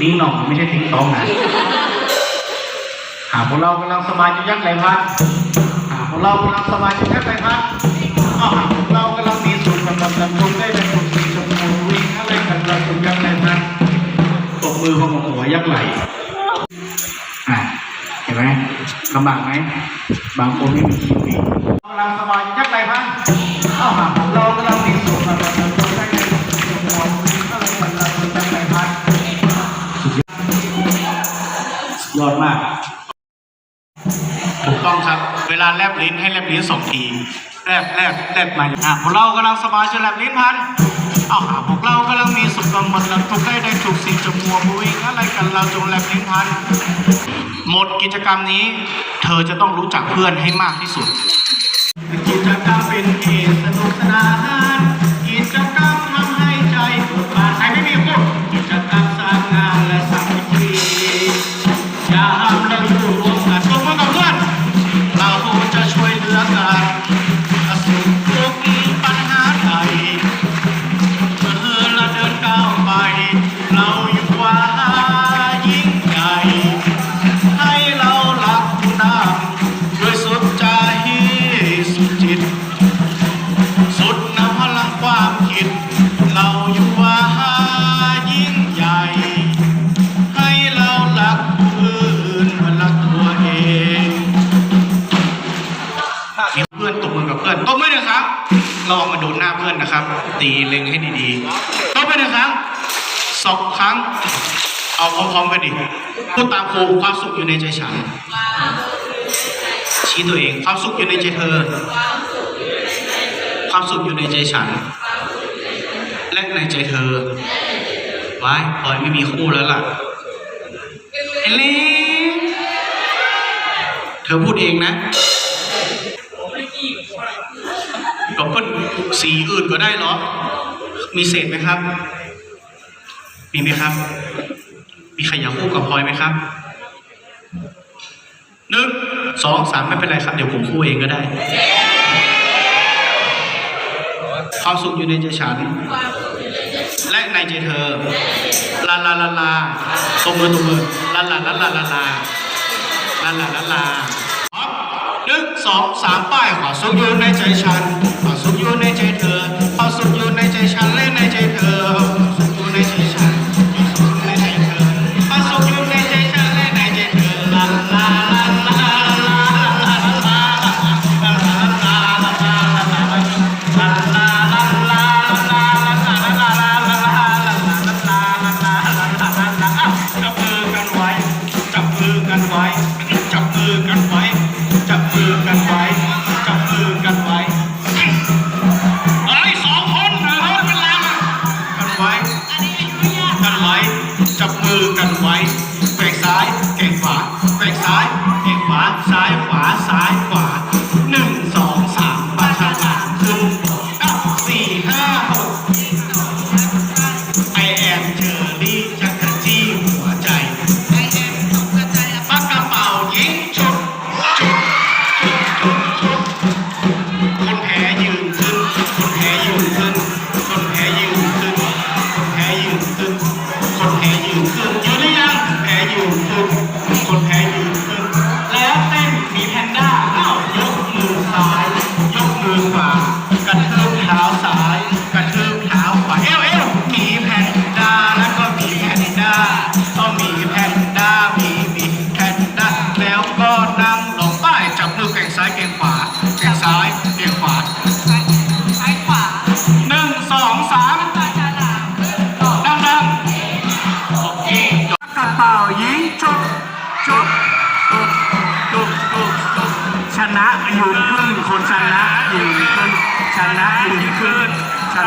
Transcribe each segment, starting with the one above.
ติ้งหน่องไม่ใช่ติ้งตองนะหากพวกเรากำลังสบายจะยักไหลพัดหากพวกเรากำลังสบายจะยักไหลพัดอ้าวหากพวกเรากำลังมีสุขกำลังดำรงได้ในสุขสีชมพูวิ่งอะไรกันเราจะยักไหลพัดตบมือของหัวยักไหลอะเห็นไหมลำบากไหมบางคนไม่มีชีวิตกำลังสบายจะยักไหลพัดอ้าวหากพวกเรากำลังมีสุขกำลัง ถูกต้องครับ เวลาแลบลิ้นให้แลบลิ้นสองทีแลบแลบแลบมาอะพวกเรากำลังสบายจะแลบลิ้นพันเอาหาพวกเรากำลังมีสุขกำลังลำทุกได้ได้ถูกสิ่งจมัวบุยอะไรกันเราจงแลบลิ้นพันหมดกิจกรรมนี้ เธอจะต้องรู้จักเพื่อนให้มากที่สุดกิจ ตีเล็งให้ดีๆตบมือหนึ่งครั้งสองครั้ง เอาพร้อมๆกันดิพูดตามครูความสุขอยู่ในใจฉัน ชี้ตัวเองความสุขอยู่ในใจเธอ ความสุขอยู่ในใจฉัน และในใจเธอไว้พลอยไม่มีคู่แล้วล่ะเอลลี่เธอพูดเองนะ กับเพื่อสีอื่นก็ได้เหรอ มีเศษไหมครับ มีไหมครับ มีใครอยากคู่กับพลอยไหมครับหนึ่งสองสามไม่เป็นไรครับ เดี๋ยวผมคู่เองก็ได้ ความสุขอยู่ในใจฉัน และในใจเธอ ลาลาลาลาตบมือตบมือลาลาลาลาลาลาลาลาลาลา สองสามป้ายความสุขอยู่ในใจฉันความสุขอยู่ในใจเธอ outside.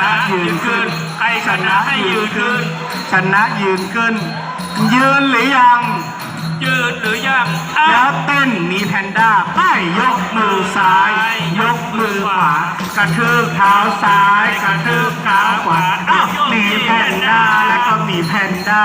นชนะยืนขึ้นใครชนะให้ยืนขึ้น ชนะยืนขึ้น ยืนหรือยัง ยืดหรือยังแล้วเต้นมีแพนด้าป้ายยกมือซ้าย ยกมือขวากระทืบเท้าซ้าย กระทืบเท้าขวาอ้าวมีแพนด้าแล้วก็มีแพนด้า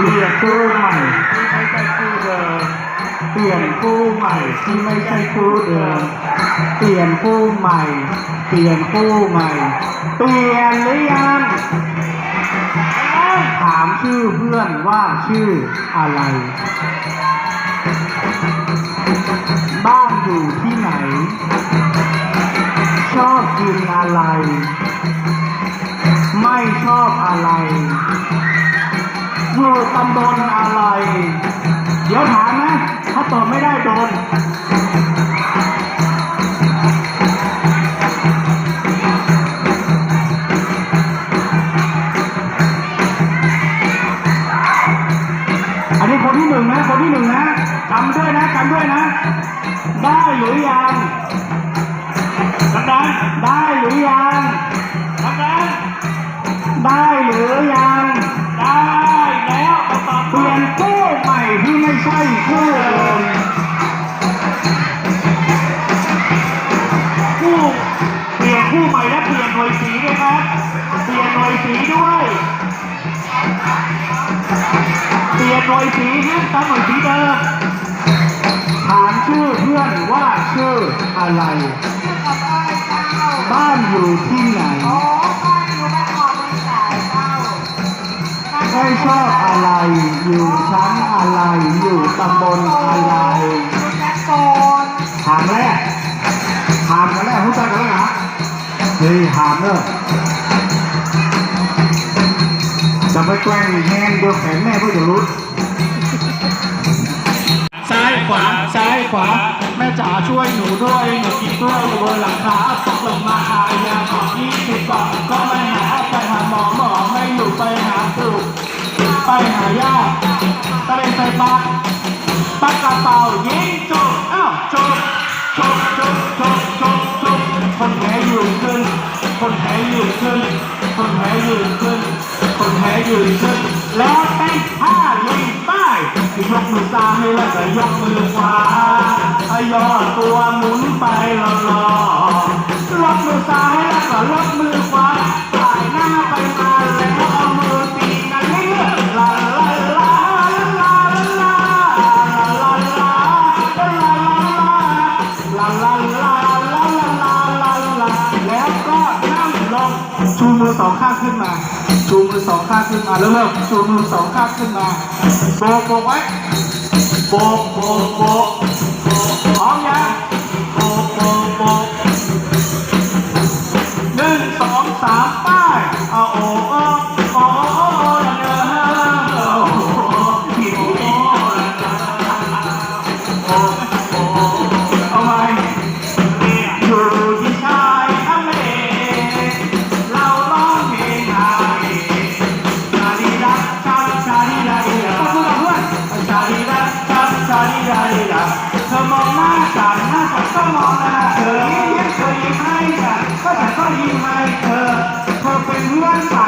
เปลี่ยนคู่ใหม่ที่ไม่ใช่คู่เดิมเปลี่ยนคู่ใหม่ เปลี่ยนคู่ใหม่ เปลี่ยนหรือยังถามชื่อเพื่อนว่าชื่ออะไร บ้านอยู่ที่ไหน ชอบกินอะไร ไม่ชอบอะไร อยู่ตำบลอะไร เดี๋ยวถามนะ ถ้าตอบไม่ได้โดน เปลี่ยนหน่วยสีให้ตามหน่วยสีเดิมถามชื่อเพื่อนว่าชื่ออะไรชื่อกับอะไรเจ้าบ้านอยู่ที่ไหนโอ้บ้านอยู่แม่ขอมือสายเจ้าไม่ชอบอะไร อยู่ชั้นอะไร อยู่ตำบลอะไรอยู่แจ็คโกถามแรกถามกันแรกรู้จักกันแล้วนะเฮ้ยถามเนอะจะไปแกล้งแห้งเดียวแขนแม่เพื่อจะรู้ ขวาซ้ายขวา แม่จ๋าช่วยหนูด้วยหนูกินกล้วยอยู่บนหลังคาตกลงมาหายาของยี่สิบบาทก็ไม่หาไปหาหมอหมอไม่อยู่ไปหาครูไปหายาตะเลใส่ปากปักกระเป๋ายิงจุกอ้าวจุกจุกจุกจุกจุกจุกคนแพ้ยืนขึ้น คนแพ้ยืนขึ้น คนแพ้ยืนขึ้น คนแพ้ยืนขึ้น แล้วเต้นท่าลิงใต้ ยกมือซ้ายแล้วก็ยกมือขวาอายอตัวหมุนไปลอลอยกมือซ้ายแล้วก็ยกมือขวาสายหน้าไปมาแล้วางขึ้นมาแล้วเริ่มชูมือสองข้างขึ้นมาโบกโบกไว้โบกโบกโบกพร้อมยัง เธอยิ้มให้เธอยิ้มให้เธอก็จะต้องยิ้มให้เธอเธอเป็นเพื่อน